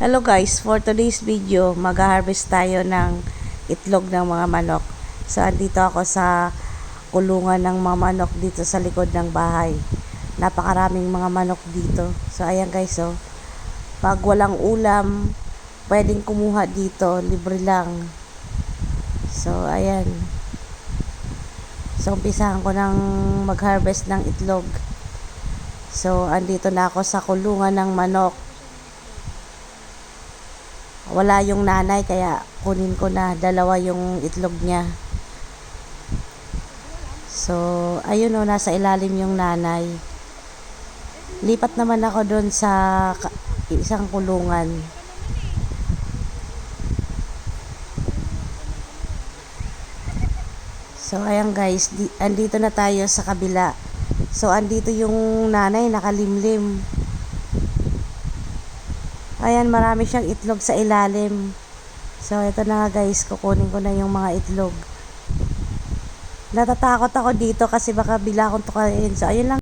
Hello guys, for today's video, mag-harvest tayo ng itlog ng mga manok. So, andito ako sa kulungan ng mga manok dito sa likod ng bahay. Napakaraming mga manok dito. So, ayan guys, oh. Pag walang ulam, pwedeng kumuha dito, libre lang. So, ayan. So, umpisahan ko ng mag-harvest ng itlog. So, andito na ako sa kulungan ng manok wala yung nanay kaya kunin ko na dalawa yung itlog niya. So ayun o nasa ilalim yung nanay. Lipat naman ako doon sa isang kulungan. So ayan guys di, andito na tayo sa kabila. So andito yung nanay nakalimlim Ayan, marami siyang itlog sa ilalim. So, ito na nga guys, kukunin ko na yung mga itlog. Natatakot ako dito kasi baka bila akong tukain. So, ayun lang.